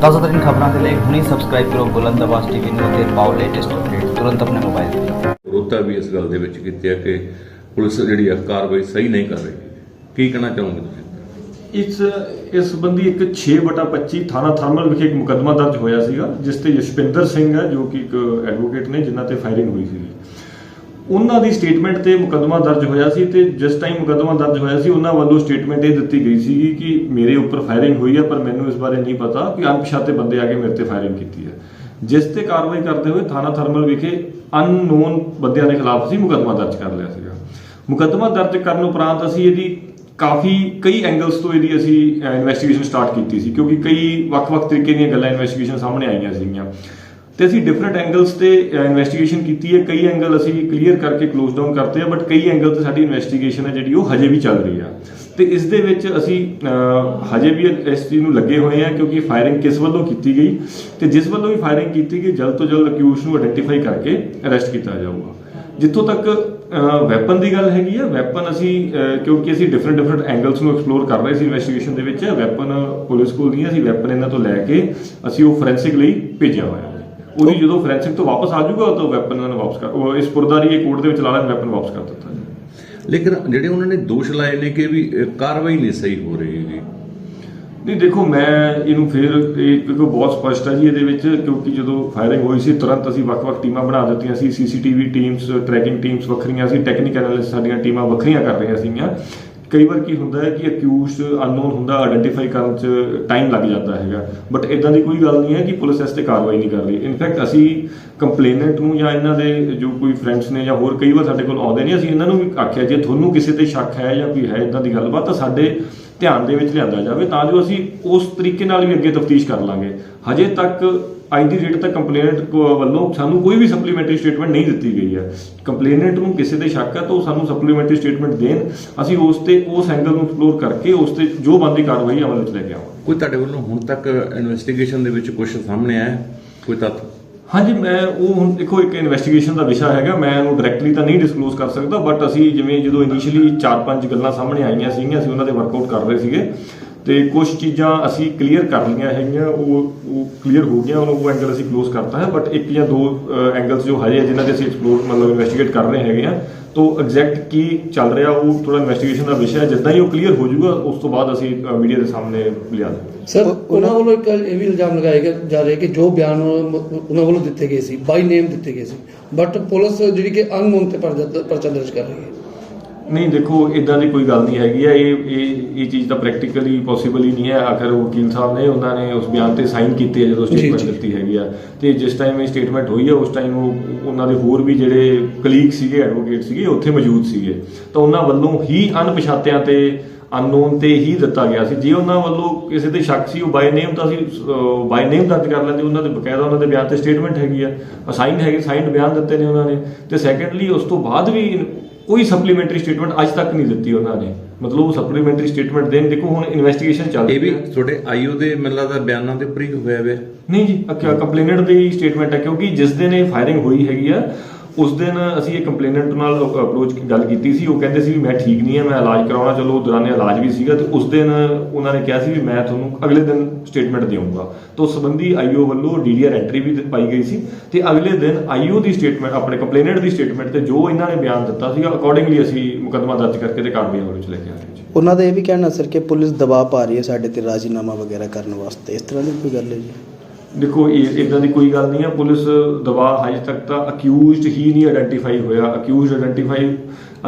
ਤਾਜ਼ਾ ਤਰੀਨ ਖਬਰਾਂ ਦੇ ਲਈ ਹੁਣੇ ਸਬਸਕ੍ਰਾਈਬ ਕਰੋ ਬੁਲੰਦ ਆਵਾਜ਼ ਟੀਵੀ ਨੂੰ ਅਤੇ ਪਾਓ ਲੇਟੈਸਟ ਅਪਡੇਟ ਤੁਰੰਤ ਆਪਣੇ ਮੋਬਾਈਲ ਤੇ। ਵਿਰੋਧਤਾ ਵੀ ਇਸ ਗੱਲ ਦੇ ਵਿੱਚ ਕੀਤੀ ਹੈ ਕਿ ਪੁਲਿਸ ਜਿਹੜੀ ਆ ਕਾਰਵਾਈ ਸਹੀ ਨਹੀਂ ਕਰ ਰਹੀ। ਕੀ ਕਹਿਣਾ ਚਾਹੋਗੇ ਤੁਸੀਂ? ਇਸ ਇਸ ਸੰਬੰਧੀ ਇੱਕ 6/25 ਥਾਣਾ ਥਰਮਲ ਵਿਖੇ ਇੱਕ ਮੁਕੱਦਮਾ ਦਰਜ ਹੋਇਆ ਸੀਗਾ ਜਿਸ ਤੇ ਯਸ਼ਪਿੰਦਰ ਸਿੰਘ ਹੈ ਜੋ ਕਿ ਇੱਕ ਐਡਵੋਕੇਟ ਨੇ ਜਿਨ੍ਹਾਂ ਤੇ ਫਾਇਰਿੰਗ ਹੋਈ ਸੀ। ਉਹਨਾਂ ਦੀ ਸਟੇਟਮੈਂਟ ਤੇ ਮੁਕੱਦਮਾ ਦਰਜ ਹੋਇਆ ਸੀ ਤੇ ਜਿਸ ਟਾਈਮ ਮੁਕੱਦਮਾ ਦਰਜ ਹੋਇਆ ਸੀ, ਉਹਨਾਂ ਵੱਲੋਂ ਸਟੇਟਮੈਂਟ ਇਹ ਦਿੱਤੀ ਗਈ ਸੀ ਕਿ ਮੇਰੇ ਉੱਪਰ ਫਾਇਰਿੰਗ ਹੋਈ ਹੈ, ਪਰ ਮੈਨੂੰ ਇਸ ਬਾਰੇ ਨਹੀਂ ਪਤਾ ਕਿ ਅਣਪਛਾਤੇ ਬੰਦੇ ਆ ਕੇ ਮੇਰੇ ਤੇ ਫਾਇਰਿੰਗ ਕੀਤੀ ਹੈ। ਜਿਸ ਤੇ ਕਾਰਵਾਈ ਕਰਦੇ ਹੋਏ ਥਾਣਾ ਥਰਮਲ ਵਿਖੇ ਅਨਨੋਨ ਬੰਦਿਆਂ ਦੇ ਖਿਲਾਫ ਅਸੀਂ ਮੁਕੱਦਮਾ ਦਰਜ ਕਰ ਲਿਆ ਸੀਗਾ। ਮੁਕੱਦਮਾ ਦਰਜ ਕਰਨ ਉਪਰੰਤ ਅਸੀਂ ਇਹਦੀ ਕਾਫੀ, ਕਈ ਐਂਗਲਸ ਤੋਂ ਇਹਦੀ ਅਸੀਂ ਇਨਵੈਸਟੀਗੇਸ਼ਨ ਸਟਾਰਟ ਕੀਤੀ ਸੀ, ਕਿਉਂਕਿ ਕਈ ਵੱਖ-ਵੱਖ ਤਰੀਕੇ ਦੀਆਂ ਗੱਲਾਂ ਇਨਵੈਸਟੀਗੇਸ਼ਨ ਸਾਹਮਣੇ ਆਈਆਂ ਸੀਗੀਆਂ। ਤੇ ਅਸੀਂ ਡਿਫਰੈਂਟ ਐਂਗਲਸ ਤੇ ਇਨਵੈਸਟੀਗੇਸ਼ਨ ਕੀਤੀ ਹੈ। ਕਈ ਐਂਗਲ ਅਸੀਂ ਕਲੀਅਰ ਕਰਕੇ ਕਲੋਜ਼ ਡਾਊਨ ਕਰਤੇ ਆ ਬਟ ਕਈ ਐਂਗਲ ਤੇ ਸਾਡੀ ਇਨਵੈਸਟੀਗੇਸ਼ਨ ਹੈ ਜਿਹੜੀ ਉਹ ਹਜੇ ਵੀ ਚੱਲ ਰਹੀ ਆ। ਤੇ ਇਸ ਦੇ ਵਿੱਚ ਅਸੀਂ ਹਜੇ ਵੀ ਇਸ ਚੀਜ਼ ਨੂੰ ਲੱਗੇ ਹੋਏ ਆ ਕਿਉਂਕਿ ਫਾਇਰਿੰਗ ਕਿਸ ਵੱਲੋਂ ਕੀਤੀ ਗਈ? ਤੇ ਜਿਸ ਵੱਲੋਂ ਵੀ ਫਾਇਰਿੰਗ ਕੀਤੀ ਗਈ, ਜਲਦ ਤੋਂ ਜਲਦ ਅਕਿਊਜ਼ ਨੂੰ ਆਇਡੈਂਟੀਫਾਈ ਕਰਕੇ ਅਰੈਸਟ ਕੀਤਾ ਜਾਊਗਾ। ਜਿੱਥੋਂ ਤੱਕ ਵੈਪਨ ਦੀ ਗੱਲ ਹੈਗੀ ਆ ਵੈਪਨ ਅਸੀਂ ਕਿਉਂਕਿ ਅਸੀਂ ਡਿਫਰੈਂਟ ਡਿਫਰੈਂਟ ਐਂਗਲਸ ਨੂੰ ਐਕਸਪਲੋਰ ਕਰ ਰਹੇ ਸੀ ਇਨਵੈਸਟੀਗੇਸ਼ਨ ਦੇ ਵਿੱਚ ਵੈਪਨ ਪੁਲਿਸ ਕੋਲ ਨਹੀਂ ਅਸੀਂ ਵੈਪਨ ਇਹਨਾਂ ਤੋਂ ਲੈ ਕੇ ਅਸੀਂ ਉਹ ਫੋਰੈਂਸਿਕ ਲਈ ਭੇਜਿਆ ਹੋਇਆ। ਉਹਦੀ ਜਦੋਂ ਫੋਰੈਂਸਿਕ ਤੋਂ ਵਾਪਸ ਆ ਜਾਊਗਾ ਤਾਂ ਵੈਪਨ ਇਹਨਾਂ ਨੂੰ ਵਾਪਸ ਕਰ ਉਹ ਇਸ ਪੁਰਦਾਰੀ ਕੋਰਟ ਦੇ ਵਿੱਚ ਲਾ ਲੈਣ ਵੈਪਨ ਵਾਪਸ ਕਰ ਦਿੱਤਾ ਜੀ। ਲੇਕਿਨ ਜਿਹੜੇ ਉਹਨਾਂ ਨੇ ਦੋਸ਼ ਲਾਏ ਨੇ ਕਿ ਵੀ ਕਾਰਵਾਈ ਨਹੀਂ ਸਹੀ ਹੋ ਰਹੀ ਹੈਗੀ। ਨਹੀਂ ਦੇਖੋ ਮੈਂ ਇਹਨੂੰ ਫਿਰ ਇਹ ਕਿਉਂਕਿ ਬਹੁਤ ਸਪਸ਼ਟ ਹੈ ਜੀ ਇਹਦੇ ਵਿੱਚ ਕਿਉਂਕਿ ਜਦੋਂ ਫਾਇਰਿੰਗ ਹੋਈ ਸੀ ਤੁਰੰਤ ਅਸੀਂ ਵੱਖ-ਵੱਖ ਟੀਮਾਂ ਬਣਾ ਦਿੱਤੀਆਂ ਸੀ ਸੀਸੀਟੀਵੀ ਟੀਮਸ ਟਰੈਕਿੰਗ ਟੀਮਸ ਵੱਖਰੀਆਂ ਸੀ ਟੈਕਨੀਕਲ ਐਨਾਲਿਸਟ ਸਾਡੀਆਂ ਟੀਮਾਂ ਵੱਖਰੀਆਂ ਕਰ ਰਹੀਆਂ ਸੀਗੀਆਂ। ਕਈ ਵਾਰ ਕੀ ਹੁੰਦਾ ਹੈ ਕਿ ਅਕਿਊਜ਼ਡ ਅਨਨੋਨ ਹੁੰਦਾ ਆਇਡੈਂਟੀਫਾਈ ਕਰਨ 'ਚ ਟਾਈਮ ਲੱਗ ਜਾਂਦਾ ਹੈਗਾ। ਬਟ ਇਦਾਂ ਦੀ ਕੋਈ ਗੱਲ ਨਹੀਂ ਹੈ ਕਿ ਪੁਲਿਸ ਇਸ ਤੇ ਕਾਰਵਾਈ ਨਹੀਂ ਕਰ ਰਹੀ। ਇਨਫੈਕਟ ਅਸੀਂ ਕੰਪਲੇਨੈਂਟ ਨੂੰ ਜਾਂ ਇਹਨਾਂ ਦੇ ਜੋ ਕੋਈ ਫਰੈਂਡਸ ਨੇ ਜਾਂ ਹੋਰ ਕਈ ਵਾਰ ਸਾਡੇ ਕੋਲ ਆਉਂਦੇ ਨੇ, ਅਸੀਂ ਇਹਨਾਂ ਨੂੰ ਵੀ ਆਖਿਆ, ਜੇ ਤੁਹਾਨੂੰ ਕਿਸੇ ਤੇ ਸ਼ੱਕ ਹੈ ਜਾਂ ਕੋਈ ਹੈ ਇਦਾਂ ਦੀ ਗੱਲਬਾਤ, ਤਾਂ ਸਾਡੇ ਧਿਆਨ ਦੇ ਵਿੱਚ ਲਿਆਂਦਾ ਜਾਵੇ, ਤਾਂ ਜੋ ਅਸੀਂ ਉਸ ਤਰੀਕੇ ਨਾਲ ਵੀ ਅੱਗੇ ਤਫਤੀਸ਼ ਕਰ ਲਾਂਗੇ। ਹਜੇ ਤੱਕ ਅੱਜ ਦੀ ਡੇਟ ਤੱਕ ਕੰਪਲੇਨੈਂਟ ਵੱਲੋਂ ਸਾਨੂੰ ਕੋਈ ਵੀ ਸਪਲੀਮੈਂਟਰੀ ਸਟੇਟਮੈਂਟ ਨਹੀਂ ਦਿੱਤੀ ਗਈ ਹੈ। ਕੰਪਲੇਨੈਂਟ ਨੂੰ ਕਿਸੇ ਤੇ ਸ਼ੱਕ ਹੈ ਤਾਂ ਉਹ ਸਾਨੂੰ ਸਪਲੀਮੈਂਟਰੀ ਸਟੇਟਮੈਂਟ ਦੇਣ। ਅਸੀਂ ਉਸ ਤੇ ਉਸ ਐਂਗਲ ਨੂੰ ਐਕਸਪਲੋਰ ਕਰਕੇ ਉਸ ਤੇ ਜੋ ਬੰਦੀ ਕਾਰਵਾਈ ਅਮਲ ਵਿੱਚ ਲੈ ਕੇ ਆਵਾਂਗੇ। ਕੋਈ ਤੁਹਾਡੇ ਵੱਲੋਂ ਹੁਣ ਤੱਕ ਇਨਵੈਸਟੀਗੇਸ਼ਨ ਦੇ ਵਿੱਚ ਕੁਝ ਸਾਹਮਣੇ ਆਇਆ? ਹੈ? ਕੋਈ ਤੱਥ? ਹਾਂਜੀ ਮੈਂ ਉਹ ਹੁਣ ਦੇਖੋ ਇੱਕ ਇਨਵੈਸਟੀਗੇਸ਼ਨ ਦਾ ਵਿਸ਼ਾ ਹੈਗਾ। ਮੈਂ ਉਹਨੂੰ ਡਾਇਰੈਕਟਲੀ ਤਾਂ ਨਹੀਂ ਡਿਸਕਲੋਜ਼ ਕਰ ਸਕਦਾ ਬਟ ਅਸੀਂ ਜਿਵੇਂ ਜਦੋਂ ਇਨੀਸ਼ੀਅਲੀ 4-5 ਗੱਲਾਂ ਸਾਹਮਣੇ ਆਈਆਂ ਸੀਗੀਆਂ ਅਸੀਂ ਉਹਨਾਂ ਦੇ ਵਰਕਆਊਟ ਕਰ ਰਹੇ ਸੀਗੇ। ਤੇ ਕੁਝ ਚੀਜ਼ਾਂ ਅਸੀਂ ਕਲੀਅਰ ਕਰ ਲਈਆਂ ਹੈਗੀਆਂ ਉਹ ਉਹ ਕਲੀਅਰ ਹੋ ਗਿਆ ਉਹਨੂੰ ਉਹ ਐਂਗਲ ਅਸੀਂ ਕਲੋਜ਼ ਕਰਤਾ ਹੈ ਬਟ ਇੱਕ ਜਾਂ ਦੋ ਐਂਗਲਸ ਜੋ ਹਜੇ ਜਿਨ੍ਹਾਂ ਦੇ ਅਸੀਂ ਐਕਸਪਲੋਰ ਮਤਲਬ ਇਨਵੈਸਟੀਗੇਟ ਕਰ ਰਹੇ ਹੈਗੇ ਆ ਤੋਂ ਐਗਜ਼ੈਕਟ ਕੀ ਚੱਲ ਰਿਹਾ ਉਹ ਥੋੜਾ ਇਨਵੈਸਟੀਗੇਸ਼ਨ ਦਾ ਵਿਸ਼ਾ ਹੈ। ਜਿੱਦਾਂ ਹੀ ਉਹ ਕਲੀਅਰ ਹੋ ਜਾਊਗਾ ਉਸ ਤੋਂ ਬਾਅਦ ਅਸੀਂ ਮੀਡੀਆ ਦੇ ਸਾਹਮਣੇ ਲਿਆ ਦਾਂਗੇ ਸਰ ਉਹਨਾਂ ਵੱਲੋਂ ਇੱਕ ਇਹ ਵੀ ਇਲਜ਼ਾਮ ਲਗਾਇਆ ਗਿਆ ਜਾ ਰਿਹਾ ਕਿ ਜੋ ਬਿਆਨ ਉਹ- ਉਹਨਾਂ ਵੱਲੋਂ ਦਿੱਤੇ ਗਏ ਸੀ ਬਾਈ ਨੇਮ ਦਿੱਤੇ ਗਏ ਸੀ ਬਟ ਪੁਲਿਸ ਜਿਹੜੀ ਕਿ ਅਨਨੋਨ ਤੇ ਪਰਚਾ ਪਰਚਾ ਦਰਜ ਕਰ ਰਹੀ ਹੈ। ਨਹੀਂ ਦੇਖੋ ਇਦਾਂ ਦੀ ਕੋਈ ਗੱਲ ਨਹੀਂ ਹੈਗੀ ਆ। ਇਹ ਇਹ ਇਹ ਚੀਜ਼ ਤਾਂ ਪ੍ਰੈਕਟੀਕਲੀ ਪੋਸੀਬਲ ਹੀ ਨਹੀਂ ਹੈ। ਆਖਰ ਉਹ ਵਕੀਲ ਸਾਹਿਬ ਨੇ ਉਹਨਾਂ ਨੇ ਉਸ ਬਿਆਨ ਤੇ ਸਾਈਨ ਕੀਤੇ ਆ ਜਦੋਂ ਸਟੇਟਮੈਂਟ। ਦਿੱਤੀ ਹੈਗੀ ਆ। ਤੇ ਜਿਸ ਟਾਈਮ ਇਹ ਸਟੇਟਮੈਂਟ ਹੋਈ ਆ ਉਸ ਟਾਈਮ ਉਹ ਉਹਨਾਂ ਦੇ ਹੋਰ ਵੀ ਜਿਹੜੇ ਕਲੀਗ ਸੀਗੇ ਐਡਵੋਕੇਟ ਸੀਗੇ ਉੱਥੇ ਮੌਜੂਦ ਸੀਗੇ। ਤਾਂ ਉਹਨਾਂ ਵੱਲੋਂ ਹੀ ਅਣਪਛਾਤਿਆਂ ਤੇ ਅਨਨੋਨ ਤੇ ਹੀ ਦਿੱਤਾ ਗਿਆ ਸੀ। ਜੇ ਉਹਨਾਂ ਵੱਲੋਂ ਕਿਸੇ ਤੇ ਸ਼ੱਕ ਸੀ ਉਹ ਬਾਈ ਨੇਮ ਤਾਂ ਅਸੀਂ ਬਾਈ ਨੇਮ ਦਰਜ ਕਰ ਲੈਂਦੇ। ਉਹਨਾਂ ਦੇ ਬਕਾਇਦਾ ਉਹਨਾਂ ਦੇ ਬਿਆਨ ਤੇ ਸਟੇਟਮੈਂਟ ਹੈਗੀ ਆ। ਅਸਾਈਨ ਹੈਗੇ ਸਾਈਨਡ ਬਿਆਨ ਦਿੱਤੇ ਨੇ ਉਹਨਾਂ ਨੇ। ਤੇ ਸੈਕੰਡਲੀ ਉਸ ਤੋਂ ਬਾਅਦ ਵੀ ਕੋਈ ਸਪਲੀਮੈਂਟਰੀ ਸਟੇਟਮੈਂਟ ਅੱਜ ਤੱਕ ਨਹੀਂ ਦਿੱਤੀ ਉਹਨਾਂ ਨੇ। ਮਤਲਬ ਉਹ ਸਪਲੀਮੈਂਟਰੀ ਸਟੇਟਮੈਂਟ ਦੇਣ ਦੇਖੋ ਹੁਣ ਇਨਵੈਸਟੀਗੇਸ਼ਨ ਚੱਲ ਇਹ ਵੀ ਰਹੀ। ਹੈ ਤੁਹਾਡੇ ਆਈਓ ਦੇ ਮੈਨੂੰ ਲੱਗਦਾ ਬਿਆਨਾਂ ਦੇ ਉੱਪਰ ਹੀ ਹੋਇਆ ਹੋਇਆ ਨਹੀਂ ਜੀ ਕੰਪਲੇਨੈਂਟ ਦੀ ਸਟੇਟਮੈਂਟ ਹੈ ਕਿਉਂਕਿ ਜਿਸ ਦਿਨ ਇਹ ਫਾਇਰਿੰਗ ਹੋਈ ਹੈਗੀ ਆ ਉਸ ਦਿਨ ਅਸੀਂ ਇਹ ਕੰਪਲੇਨੈਂਟ ਨਾਲ ਅਪਰੋਚ ਗੱਲ ਕੀਤੀ ਸੀ, ਉਹ ਕਹਿੰਦੇ ਸੀ ਵੀ ਮੈਂ ਠੀਕ ਨਹੀਂ ਹਾਂ, ਮੈਂ ਇਲਾਜ ਕਰਾਉਣਾ, ਚਲੋ ਦੌਰਾਨੇ ਇਲਾਜ ਵੀ ਸੀਗਾ ਤੇ ਉਸ ਦਿਨ ਉਹਨਾਂ ਨੇ ਕਿਹਾ ਸੀ ਵੀ ਮੈਂ ਤੁਹਾਨੂੰ ਅਗਲੇ ਦਿਨ ਸਟੇਟਮੈਂਟ ਦੇਵਾਂਗਾ। ਤੋਂ ਸੰਬੰਧੀ ਆਈਓ ਵੱਲੋਂ ਡੀਡੀਆਰ ਐਂਟਰੀ ਵੀ ਪਾਈ ਗਈ ਸੀ ਤੇ ਅਗਲੇ ਦਿਨ ਆਈਓ ਦੀ ਸਟੇਟਮੈਂਟ ਆਪਣੇ ਕੰਪਲੇਨੈਂਟ ਦੀ ਸਟੇਟਮੈਂਟ ਤੇ ਜੋ ਇਹਨਾਂ ਨੇ ਬਿਆਨ ਦਿੱਤਾ ਸੀਗਾ ਅਕੋਰਡਿੰਗਲੀ ਅਸੀਂ ਮੁਕੱਦਮਾ ਦਰਜ ਕਰਕੇ ਤੇ ਕਾਰਵਾਈ ਅਮਲ ਵਿੱਚ ਲੈ ਕੇ ਆ ਰਹੇ ਜੀ। ਉਹਨਾਂ ਦਾ ਇਹ ਵੀ ਕਹਿਣਾ ਸਰ ਕਿ ਪੁਲਿਸ ਦਬਾਅ ਪਾ ਰਹੀ ਹੈ ਸਾਡੇ ਤੇ ਰਾਜੀਨਾਮਾ ਵਗੈਰਾ ਕਰਨ ਵਾਸਤੇ। ਇਸ ਤਰ੍ਹਾਂ ਦੀ ਕੋਈ ਗੱਲ ਹੈ ਜੀ? ਦੇਖੋ, ਇਹ ਇਦਾਂ ਦੀ ਕੋਈ ਗੱਲ ਨਹੀਂ ਹੈ ਪੁਲਿਸ ਦਬਾਅ ਹਜੇ ਤੱਕ ਤਾਂ ਅਕਿਊਜ਼ਡ ਹੀ ਨਹੀਂ ਆਇਡੈਂਟੀਫਾਈ ਹੋਇਆ। ਅਕਿਊਜ਼ਡ ਆਇਡੈਂਟੀਫਾਈ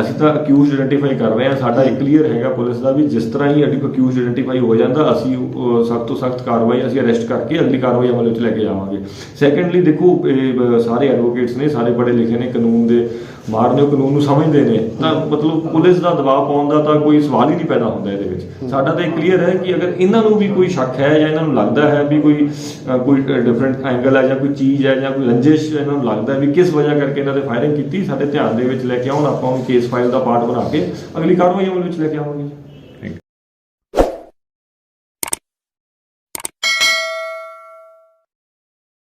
ਅਸੀਂ ਤਾਂ ਅਕਿਊਜ਼ ਆਇਡੈਂਟੀਫਾਈ ਕਰ ਰਹੇ ਹਾਂ। ਸਾਡਾ ਇਹ ਕਲੀਅਰ ਹੈਗਾ ਪੁਲਿਸ ਦਾ ਵੀ ਜਿਸ ਤਰ੍ਹਾਂ ਹੀ ਅਕਿਊਜ਼ ਆਇਡੈਂਟੀਫਾਈ ਹੋ ਜਾਂਦਾ, ਅਸੀਂ ਸਖਤ ਤੋਂ ਸਖਤ ਕਾਰਵਾਈ ਅਸੀਂ ਅਰੈਸਟ ਕਰਕੇ ਅਗਲੀ ਕਾਰਵਾਈ ਅਮਲ ਵਿੱਚ ਲੈ ਕੇ ਜਾਵਾਂਗੇ। ਸੈਕੰਡਲੀ ਦੇਖੋ, ਇਹ ਸਾਰੇ ਐਡਵੋਕੇਟਸ ਨੇ, ਸਾਰੇ ਪੜ੍ਹੇ ਲਿਖੇ ਨੇ, ਕਾਨੂੰਨ ਦੇ ਮਾਰਨੇ ਉਹ ਕਾਨੂੰਨ ਨੂੰ ਸਮਝਦੇ ਨੇ। ਤਾਂ ਮਤਲਬ ਪੁਲਿਸ ਦਾ ਦਬਾਅ ਪਾਉਣ ਦਾ ਤਾਂ ਕੋਈ ਸਵਾਲ ਹੀ ਨਹੀਂ ਪੈਦਾ ਹੁੰਦਾ ਇਹਦੇ ਵਿੱਚ। ਸਾਡਾ ਤਾਂ ਇਹ ਕਲੀਅਰ ਹੈ ਕਿ ਅਗਰ ਇਹਨਾਂ ਨੂੰ ਵੀ ਕੋਈ ਸ਼ੱਕ ਹੈ ਜਾਂ ਇਹਨਾਂ ਨੂੰ ਲੱਗਦਾ ਹੈ ਵੀ ਕੋਈ ਕੋਈ ਡਿਫਰੈਂਟ ਐਂਗਲ ਹੈ ਜਾਂ ਕੋਈ ਚੀਜ਼ ਹੈ ਜਾਂ ਕੋਈ ਲੰਜਿਸ਼ ਇਹਨਾਂ ਨੂੰ ਲੱਗਦਾ ਵੀ ਕਿਸ ਵਜ੍ਹਾ ਕਰਕੇ ਇਹਨਾਂ ਨੇ ਫਾਇਰਿੰਗ ਕੀਤੀ, ਸਾਡੇ ਧਿਆਨ ਦੇ ਵਿੱਚ ਲੈ ਕੇ ਆਉਣ ਆਪਾਂ ਉਹ ਕੇਸ ਫਾਈਲ ਦਾ ਪਾਰਟ ਬਣਾ ਕੇ ਅਗਲੀ ਕਾਰਵਾਈ ਅਮਲ ਵਿੱਚ ਲੈ ਕੇ ਆਵਾਂਗੇ